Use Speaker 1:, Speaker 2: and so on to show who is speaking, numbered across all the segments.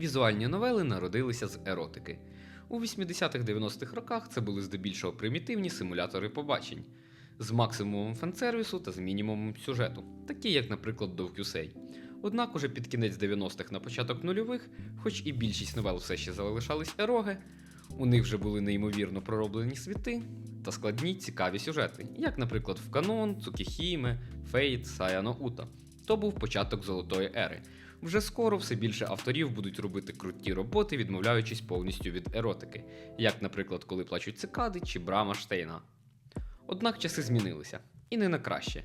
Speaker 1: Візуальні новели народилися з еротики. У 80-х-90-х роках це були здебільшого примітивні симулятори побачень з максимумом фан-сервісу та з мінімумом сюжету, такі як, наприклад, Довкюсей. Однак уже під кінець 90-х на початок нульових, хоч і більшість новел все ще залишались ероги, у них вже були неймовірно пророблені світи та складні цікаві сюжети, як, наприклад, в Канон, Цукіхіме, Фейт, Саяно Ута. То був початок золотої ери. Вже скоро все більше авторів будуть робити круті роботи, відмовляючись повністю від еротики, як, наприклад, коли плачуть цикади чи Брама Штейна. Однак часи змінилися, і не на краще.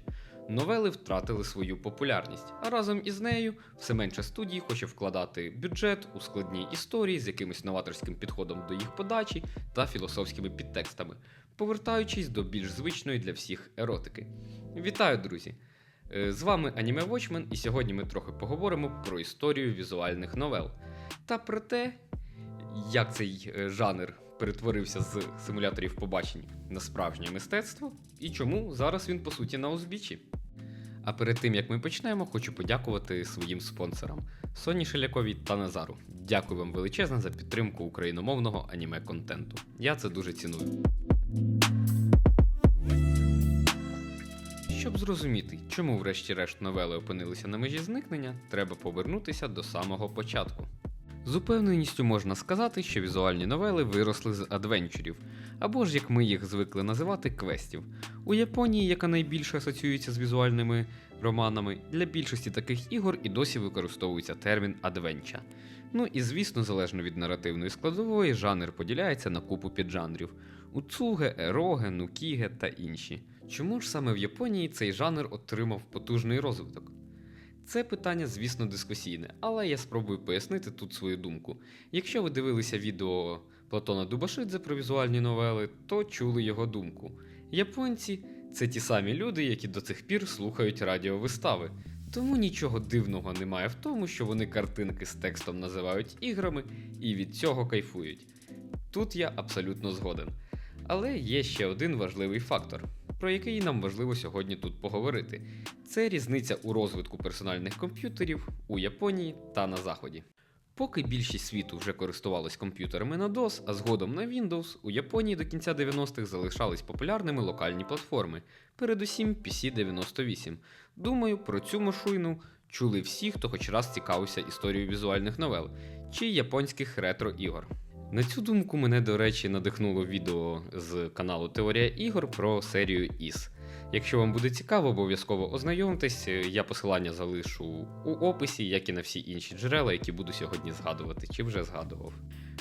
Speaker 1: Новели втратили свою популярність, а разом із нею все менше студій хоче вкладати бюджет у складні історії з якимось новаторським підходом до їх подачі та філософськими підтекстами, повертаючись до більш звичної для всіх еротики. Вітаю, друзі! Е, З вами Аніме Watchmen, і сьогодні ми трохи поговоримо про історію візуальних новел та про те, як цей е, жанр перетворився з симуляторів побачень на справжнє мистецтво, і чому зараз він по суті на узбіччі. А перед тим як ми почнемо, хочу подякувати своїм спонсорам Соні Шеляковій та Назару. Дякую вам величезно за підтримку україномовного аніме контенту. Я це дуже ціную. Щоб зрозуміти, чому врешті-решт новели опинилися на межі зникнення, треба повернутися до самого початку. З упевненістю можна сказати, що візуальні новели виросли з адвенчурів, або ж як ми їх звикли називати квестів. У Японії, яка найбільше асоціюється з візуальними романами, для більшості таких ігор і досі використовується термін адвенча. Ну і звісно, залежно від наративної складової, жанр поділяється на купу піджанрів: уцуге, ероге, нукіге та інші. Чому ж саме в Японії цей жанр отримав потужний розвиток? Це питання, звісно, дискусійне, але я спробую пояснити тут свою думку. Якщо ви дивилися відео Платона Дубашидзе про візуальні новели, то чули його думку. Японці це ті самі люди, які до цих пір слухають радіовистави. Тому нічого дивного немає в тому, що вони картинки з текстом називають іграми і від цього кайфують. Тут я абсолютно згоден. Але є ще один важливий фактор, про який нам важливо сьогодні тут поговорити. Це різниця у розвитку персональних комп'ютерів у Японії та на Заході. Поки більшість світу вже користувалась комп'ютерами на DOS, а згодом на Windows, у Японії до кінця 90-х залишались популярними локальні платформи, передусім PC-98. Думаю, про цю машину чули всі, хто хоч раз цікавився історією візуальних новел чи японських ретро-ігор. На цю думку мене, до речі, надихнуло відео з каналу Теорія ігор про серію ІС. Якщо вам буде цікаво, обов'язково ознайомтесь, я посилання залишу у описі, як і на всі інші джерела, які буду сьогодні згадувати чи вже згадував.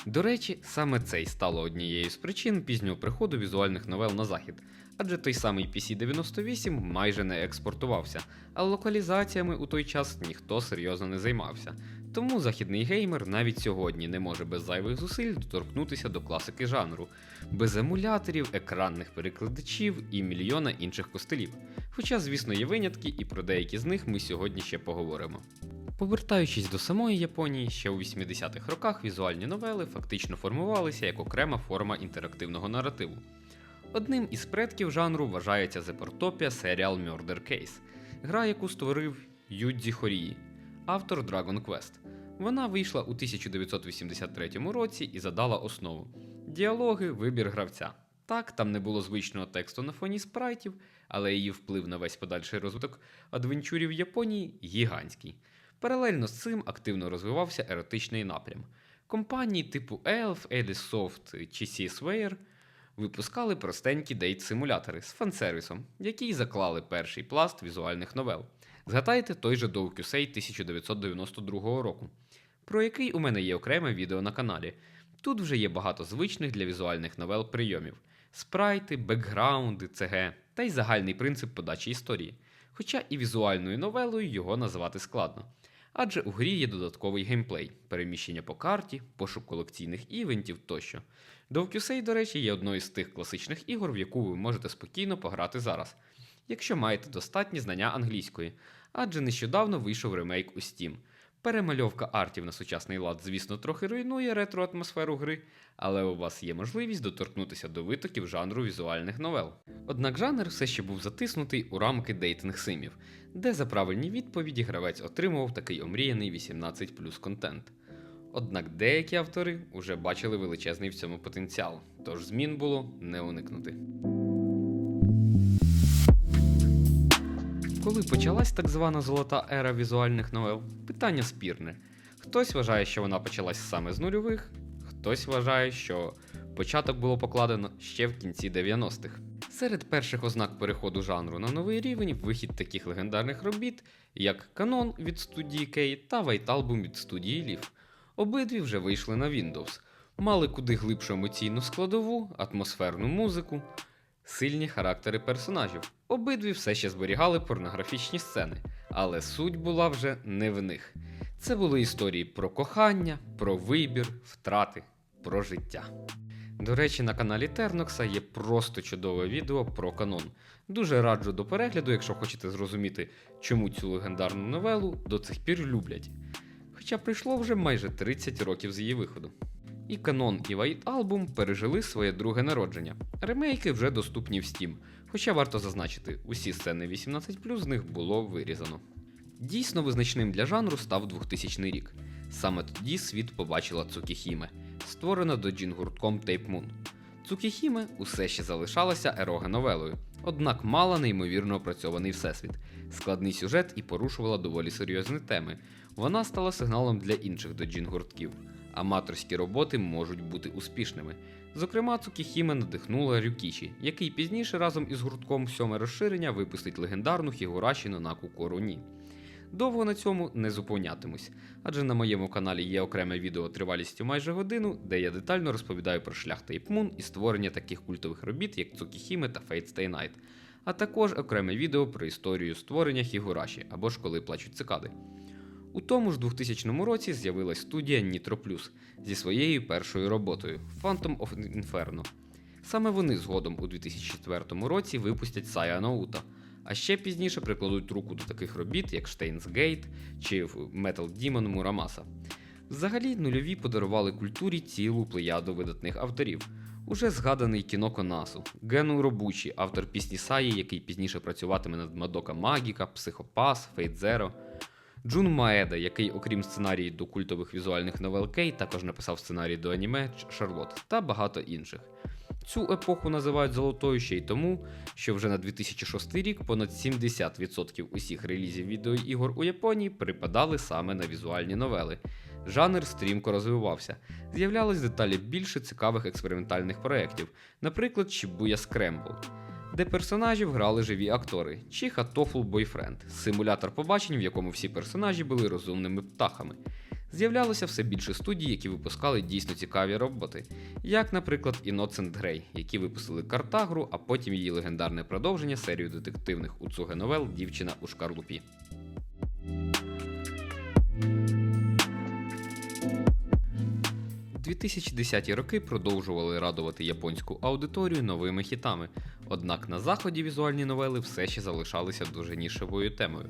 Speaker 1: До речі, саме це й стало однією з причин пізнього приходу візуальних новел на захід, адже той самий PC-98 майже не експортувався, а локалізаціями у той час ніхто серйозно не займався. Тому західний геймер навіть сьогодні не може без зайвих зусиль доторкнутися до класики жанру, без емуляторів, екранних перекладачів і мільйона інших костелів. Хоча, звісно, є винятки, і про деякі з них ми сьогодні ще поговоримо. Повертаючись до самої Японії, ще у 80-х роках візуальні новели фактично формувалися як окрема форма інтерактивного наративу. Одним із предків жанру вважається Portopia серіал Murder Case, гра, яку створив Юдзі Хорії, автор Dragon Quest. Вона вийшла у 1983 році і задала основу: діалоги, вибір гравця. Так, там не було звичного тексту на фоні спрайтів, але її вплив на весь подальший розвиток адвенчурів Японії гігантський. Паралельно з цим активно розвивався еротичний напрям. Компанії типу Elf, Alicesoft чи Seasware випускали простенькі дейт-симулятори з фан-сервісом, які й заклали перший пласт візуальних новел. Згадайте той же Довкюсей 1992 року, про який у мене є окреме відео на каналі. Тут вже є багато звичних для візуальних новел прийомів: спрайти, бекграунди, ЦГ та й загальний принцип подачі історії. Хоча і візуальною новелою його назвати складно. Адже у грі є додатковий геймплей, переміщення по карті, пошук колекційних івентів тощо. Довкюсей, до речі, є одною з тих класичних ігор, в яку ви можете спокійно пограти зараз, якщо маєте достатні знання англійської, адже нещодавно вийшов ремейк у Steam. Перемальовка артів на сучасний лад, звісно, трохи руйнує ретро-атмосферу гри, але у вас є можливість доторкнутися до витоків жанру візуальних новел. Однак жанр все ще був затиснутий у рамки дейтинг симів, де за правильні відповіді гравець отримував такий омріяний 18 контент. Однак деякі автори вже бачили величезний в цьому потенціал, тож змін було не уникнути. Коли почалась так звана золота ера візуальних новел, питання спірне. Хтось вважає, що вона почалась саме з нульових, хтось вважає, що початок було покладено ще в кінці 90-х. Серед перших ознак переходу жанру на новий рівень вихід таких легендарних робіт, як Канон від студії Кей та Album від студії Leaf. Обидві вже вийшли на Windows, мали куди глибшу емоційну складову, атмосферну музику, сильні характери персонажів. Обидві все ще зберігали порнографічні сцени, але суть була вже не в них. Це були історії про кохання, про вибір, втрати, про життя. До речі, на каналі Тернокса є просто чудове відео про канон. Дуже раджу до перегляду, якщо хочете зрозуміти, чому цю легендарну новелу до цих пір люблять. Хоча пройшло вже майже 30 років з її виходу. І канон і White Album пережили своє друге народження. Ремейки вже доступні в Steam, хоча варто зазначити, усі сцени 18 з них було вирізано. Дійсно визначним для жанру став 2000 рік. Саме тоді світ побачила Цукіхіме, створена доджін гуртком Tape Moon. Цукіхіме усе ще залишалася ероге новелою, однак мала неймовірно опрацьований всесвіт, складний сюжет і порушувала доволі серйозні теми. Вона стала сигналом для інших доджін гуртків. Аматорські роботи можуть бути успішними. Зокрема, Цукіхіме надихнула Рюкіші, який пізніше разом із гуртком сьоме розширення випустить легендарну Хігураші Нанаку Короні. Довго на цьому не зупинятимусь, адже на моєму каналі є окреме відео тривалістю майже годину, де я детально розповідаю про шлях Тейпмун і створення таких культових робіт, як Цукіхіме та Fate Stay Night, а також окреме відео про історію створення Хігураші або ж коли плачуть цикади. У тому ж 2000 році з'явилась студія Nitro Plus зі своєю першою роботою Phantom of Inferno. Саме вони згодом у 2004 році випустять Сая Наута, а ще пізніше прикладуть руку до таких робіт, як Steins Gate чи Metal Demon Muramasa. Взагалі, нульові подарували культурі цілу плеяду видатних авторів. Уже згаданий кіно Конасу, Гену Робучі, автор пісні Саї, який пізніше працюватиме над Мадока Магіка, Психопас, Фейт Зеро. Джун Маеда, який, окрім сценарії до культових візуальних новел Кей, також написав сценарій до аніме Шарлот та багато інших. Цю епоху називають золотою ще й тому, що вже на 2006 рік понад 70% усіх релізів відеоігор у Японії припадали саме на візуальні новели. Жанр стрімко розвивався, з'являлось деталі більше цікавих експериментальних проєктів, наприклад, Shibuya Scramble, де персонажів грали живі актори, чи Hatoful Boyfriend, симулятор побачень, в якому всі персонажі були розумними птахами. З'являлося все більше студій, які випускали дійсно цікаві роботи, як, наприклад, Innocent Grey, які випустили Картагру, а потім її легендарне продовження серію детективних уцуге новел Дівчина у шкарлупі. – 2010-ті роки продовжували радувати японську аудиторію новими хітами, однак на заході візуальні новели все ще залишалися дуже нішевою темою.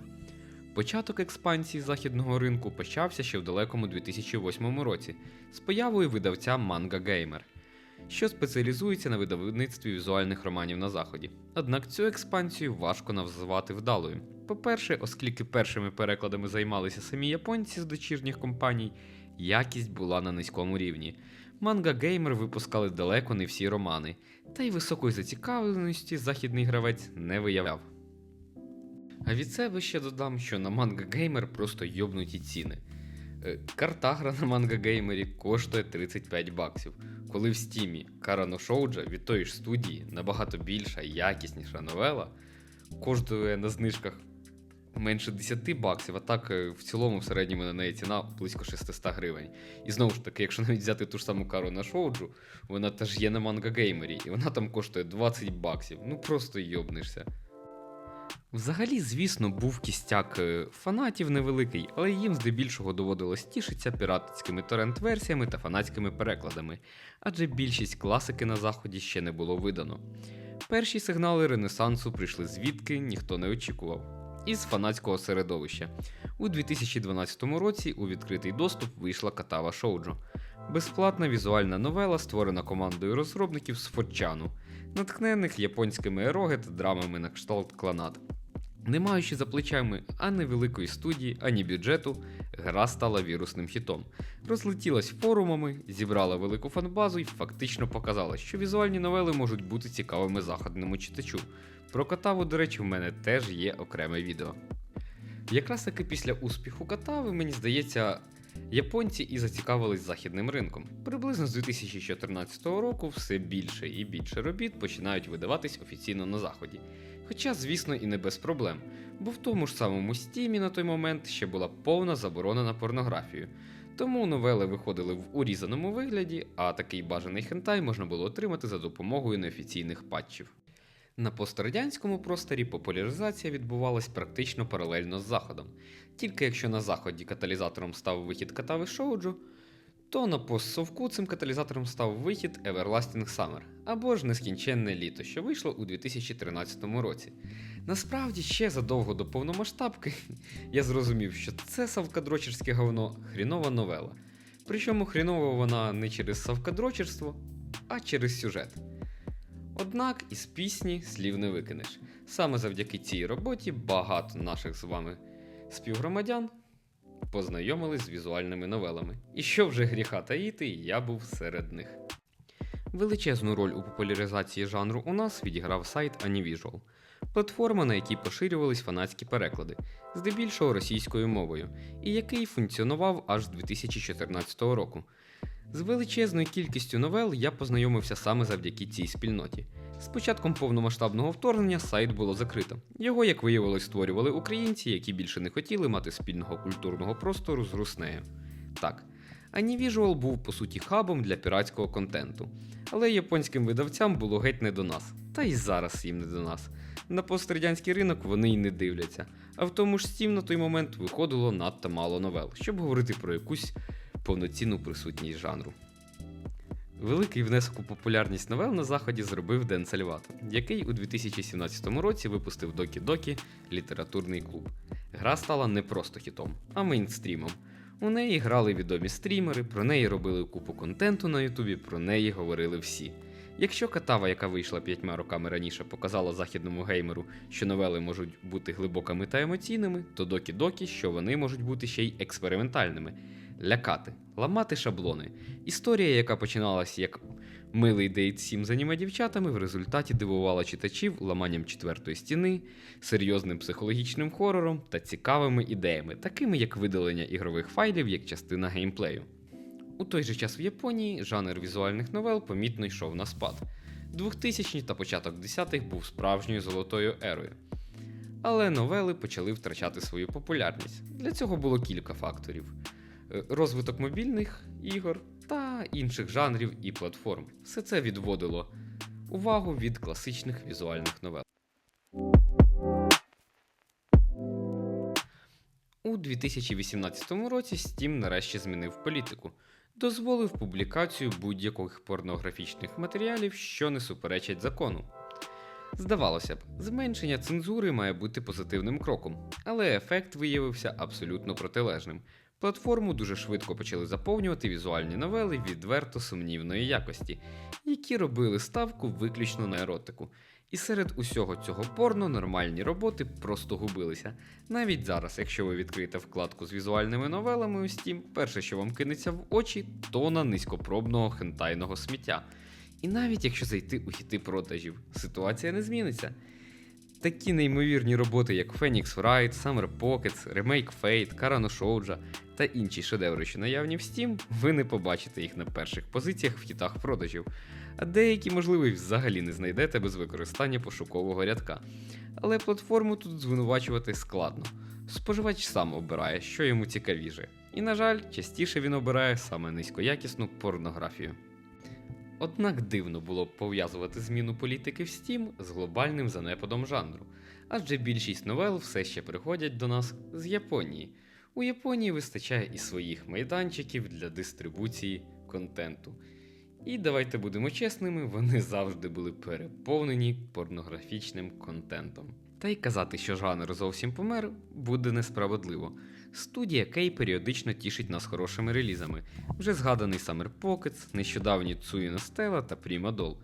Speaker 1: Початок експансії західного ринку почався ще в далекому 2008 році з появою видавця Manga Gamer, що спеціалізується на видавництві візуальних романів на заході. Однак цю експансію важко назвати вдалою. По-перше, оскільки першими перекладами займалися самі японці з дочірніх компаній, якість була на низькому рівні. Manga Gamer випускали далеко не всі романи, та й високої зацікавленості західний гравець не виявляв. А від себе ще додам, що на Manga Gamer просто йобнуті ціни. Е, Картагра на Manga Gamer коштує 35 баксів, коли в стімі Карано Шоуджа від тої ж студії набагато більша і якісніша новела коштує на знижках менше 10 баксів, а так е, в цілому в середньому на неї ціна близько 600 гривень. І знову ж таки, якщо навіть взяти ту ж саму кару на Шоуджу, вона теж є на Manga Gamer, і вона там коштує 20 баксів. Ну просто йобнешся. Взагалі, звісно, був кістяк е, фанатів невеликий, але їм здебільшого доводилось тішитися піратськими торрент-версіями та фанатськими перекладами, адже більшість класики на заході ще не було видано. Перші сигнали Ренесансу прийшли звідки ніхто не очікував. Із фанатського середовища. У 2012 році у відкритий доступ вийшла Катава Шоуджо. Безплатна візуальна новела, створена командою розробників з Фотчану, натхнених японськими ероги та драмами на кшталт кланат. Не маючи за плечами ані великої студії, ані бюджету, Гра стала вірусним хітом, розлетілась форумами, зібрала велику фанбазу і фактично показала, що візуальні новели можуть бути цікавими заходному читачу. Про катаву, до речі, в мене теж є окреме відео. Якраз таки після успіху катави, мені здається, японці і зацікавились західним ринком. Приблизно з 2014 року все більше і більше робіт починають видаватись офіційно на заході. Хоча, звісно, і не без проблем, бо в тому ж самому стімі на той момент ще була повна заборона на порнографію. Тому новели виходили в урізаному вигляді, а такий бажаний хентай можна було отримати за допомогою неофіційних патчів. На пострадянському просторі популяризація відбувалась практично паралельно з заходом. Тільки якщо на заході каталізатором став вихід катави Шоуджу, то на постсовку цим каталізатором став вихід Everlasting Summer або ж Нескінченне літо, що вийшло у 2013 році. Насправді, ще задовго до повномасштабки я зрозумів, що це савкадрочерське говно хрінова новела. Причому хрінова вона не через савкадрочерство, а через сюжет. Однак із пісні слів не викинеш. Саме завдяки цій роботі багато наших з вами співгромадян познайомились з візуальними новелами. І що вже гріха таїти, я був серед них. Величезну роль у популяризації жанру у нас відіграв сайт Anivisual, платформа, на якій поширювались фанатські переклади, здебільшого російською мовою, і який функціонував аж з 2014 року. З величезною кількістю новел я познайомився саме завдяки цій спільноті. З початком повномасштабного вторгнення сайт було закрито. Його, як виявилось, створювали українці, які більше не хотіли мати спільного культурного простору з Руснею. Так, Anivisual був по суті хабом для піратського контенту, але японським видавцям було геть не до нас, та й зараз їм не до нас. На пострадянський ринок вони й не дивляться, а в тому ж Steam на той момент виходило надто мало новел, щоб говорити про якусь повноцінну присутність жанру. Великий внесок у популярність новел на заході зробив Ден Сальвато, який у 2017 році випустив Докі Докі літературний клуб. Гра стала не просто хітом, а мейнстрімом. У неї грали відомі стрімери, про неї робили купу контенту на Ютубі, про неї говорили всі. Якщо катава, яка вийшла п'ятьма роками раніше, показала західному геймеру, що новели можуть бути глибокими та емоційними, то Докі Докі, що вони можуть бути ще й експериментальними, лякати, ламати шаблони. Історія, яка починалась як милий дейт сім з сімзаніма дівчатами, в результаті дивувала читачів ламанням четвертої стіни, серйозним психологічним хорором та цікавими ідеями, такими як видалення ігрових файлів як частина геймплею. У той же час в Японії жанр візуальних новел помітно йшов на спад. 2000-ні та початок 10-х був справжньою золотою ерою. Але новели почали втрачати свою популярність. Для цього було кілька факторів: розвиток мобільних ігор та інших жанрів і платформ. Все це відводило увагу від класичних візуальних новел. У 2018 році Steam нарешті змінив політику, дозволив публікацію будь-яких порнографічних матеріалів, що не суперечать закону. Здавалося б, зменшення цензури має бути позитивним кроком, але ефект виявився абсолютно протилежним. Платформу дуже швидко почали заповнювати візуальні новели відверто сумнівної якості, які робили ставку виключно на еротику. І серед усього цього порно нормальні роботи просто губилися. Навіть зараз, якщо ви відкриєте вкладку з візуальними новелами у Steam, перше, що вам кинеться в очі, тона низькопробного хентайного сміття. І навіть якщо зайти у хіти продажів, ситуація не зміниться. Такі неймовірні роботи, як Phoenix Wright, Summer Pockets, Remake Fate, Karano Shouja та інші шедеври, що наявні в Steam, ви не побачите їх на перших позиціях в хітах продажів, а деякі, можливо, й взагалі не знайдете без використання пошукового рядка. Але платформу тут звинувачувати складно. Споживач сам обирає, що йому цікавіше. І, на жаль, частіше він обирає саме низькоякісну порнографію. Однак дивно було б пов'язувати зміну політики в Steam з глобальним занепадом жанру, адже більшість новел все ще приходять до нас з Японії. У Японії вистачає і своїх майданчиків для дистрибуції контенту. І давайте будемо чесними, вони завжди були переповнені порнографічним контентом. Та й казати, що жанр зовсім помер, буде несправедливо. Студія Кей періодично тішить нас хорошими релізами. Вже згаданий Summer Pockets, нещодавні Цуїна Стела та Prima Doll.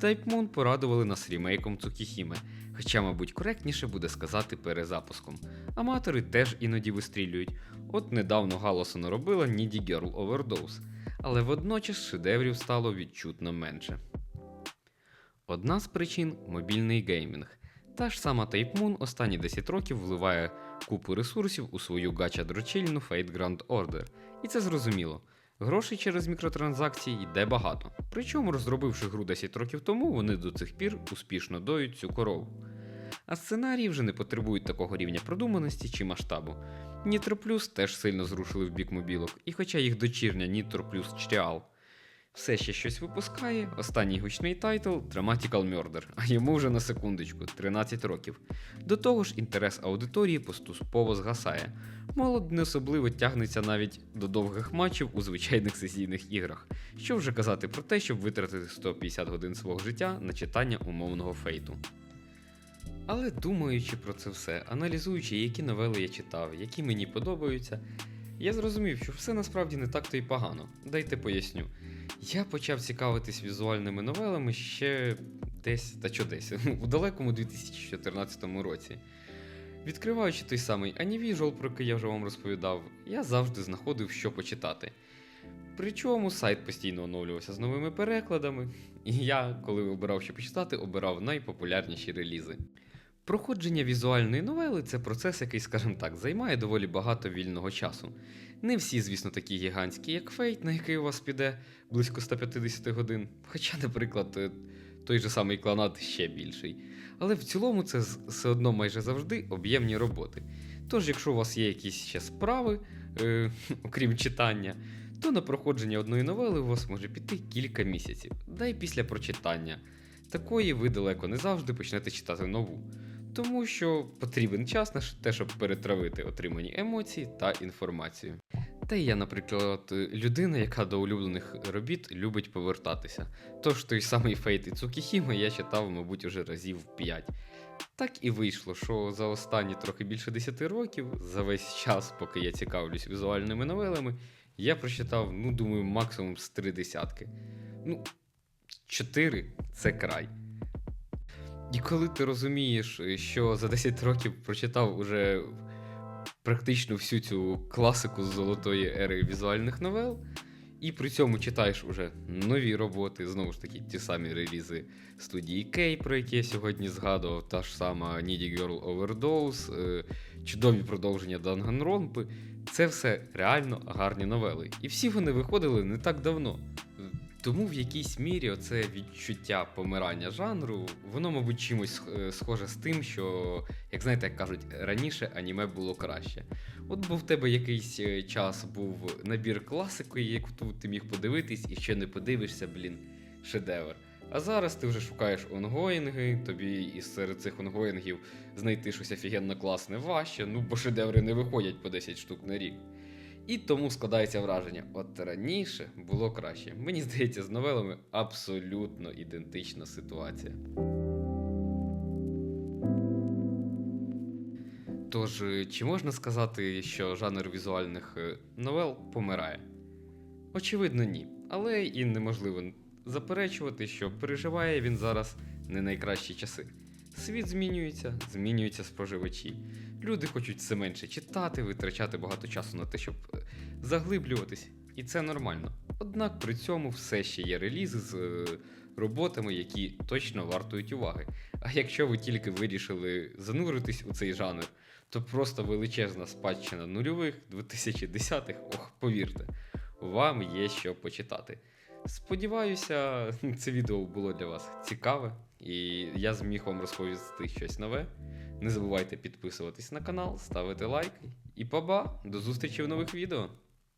Speaker 1: Type Moon порадували нас ремейком Цукіхіме, хоча, мабуть, коректніше буде сказати перезапуском. Аматори теж іноді вистрілюють. От недавно галасу наробила Needy Girl Overdose, але водночас шедеврів стало відчутно менше. Одна з причин мобільний геймінг. Та ж сама Type Moon останні 10 років вливає купу ресурсів у свою гача-дрочильну Fate Grand Order. І це зрозуміло. Грошей через мікротранзакції йде багато. Причому, розробивши гру 10 років тому, вони до цих пір успішно доють цю корову. А сценарії вже не потребують такого рівня продуманості чи масштабу. Nitro Plus теж сильно зрушили в бік мобілок, і хоча їх дочірня Nitro Plus Trial все ще щось випускає, останній гучний тайтл Dramatical Murder, а йому вже на секундочку 13 років. До того ж, інтерес аудиторії поступово згасає. Молод не особливо тягнеться навіть до довгих матчів у звичайних сесійних іграх. Що вже казати про те, щоб витратити 150 годин свого життя на читання умовного фейту. Але думаючи про це все, аналізуючи, які новели я читав, які мені подобаються, я зрозумів, що все насправді не так то й погано. Дайте поясню. Я почав цікавитись візуальними новелами ще десь, та що десь, у далекому 2014 році. Відкриваючи той самий Anivisual, про який я вже вам розповідав, я завжди знаходив, що почитати. Причому сайт постійно оновлювався з новими перекладами, і я, коли обирав що почитати, обирав найпопулярніші релізи. Проходження візуальної новели це процес, який, скажімо так, займає доволі багато вільного часу. Не всі, звісно, такі гігантські, як Фейт, на який у вас піде близько 150 годин. Хоча, наприклад, е, той же самий кланат ще більший. Але в цілому це все одно майже завжди об'ємні роботи. Тож, якщо у вас є якісь ще справи, е, окрім читання, то на проходження одної новели у вас може піти кілька місяців. Да й після прочитання. Такої ви далеко не завжди почнете читати нову. Тому що потрібен час на те, щоб перетравити отримані емоції та інформацію. Та й я, наприклад, людина, яка до улюблених робіт любить повертатися. Тож той самий Фейт і Цукіхіма я читав, мабуть, уже разів 5. Так і вийшло, що за останні трохи більше 10 років, за весь час, поки я цікавлюсь візуальними новелами, я прочитав, ну, думаю, максимум з три десятки. Ну, 4 це край. І коли ти розумієш, що за 10 років прочитав уже практично всю цю класику з золотої ери візуальних новел, і при цьому читаєш уже нові роботи, знову ж таки, ті самі релізи студії Кей, про які я сьогодні згадував, та ж сама Needy Girl Overdose, е, чудові продовження Данганронпи. Це все реально гарні новели. І всі вони виходили не так давно. Тому в якійсь мірі оце відчуття помирання жанру, воно, мабуть, чимось е, схоже з тим, що, як знаєте, як кажуть, раніше аніме було краще. От бо в тебе якийсь е, час був набір класики, яку ти міг подивитись, і ще не подивишся, блін, шедевр. А зараз ти вже шукаєш онгоїнги, тобі із серед цих онгоїнгів знайти щось офігенно класне важче, ну бо шедеври не виходять по 10 штук на рік. І тому складається враження, от раніше було краще. Мені здається, з новелами абсолютно ідентична ситуація. Тож, е, чи можна сказати, що жанр візуальних е, новел помирає? Очевидно, ні. Але і неможливо заперечувати, що переживає він зараз не найкращі часи. Світ змінюється, змінюються споживачі. Люди хочуть все менше читати, витрачати багато часу на те, щоб е, заглиблюватись, і це нормально. Однак при цьому все ще є релізи з е, роботами, які точно вартують уваги. А якщо ви тільки вирішили зануритись у цей жанр, то просто величезна спадщина нульових 2010-х, ох, повірте, вам є що почитати. Сподіваюся, це відео було для вас цікаве, і я зміг вам розповісти щось нове. Не забувайте підписуватись на канал, ставити лайк. І па-ба! До зустрічі в нових відео!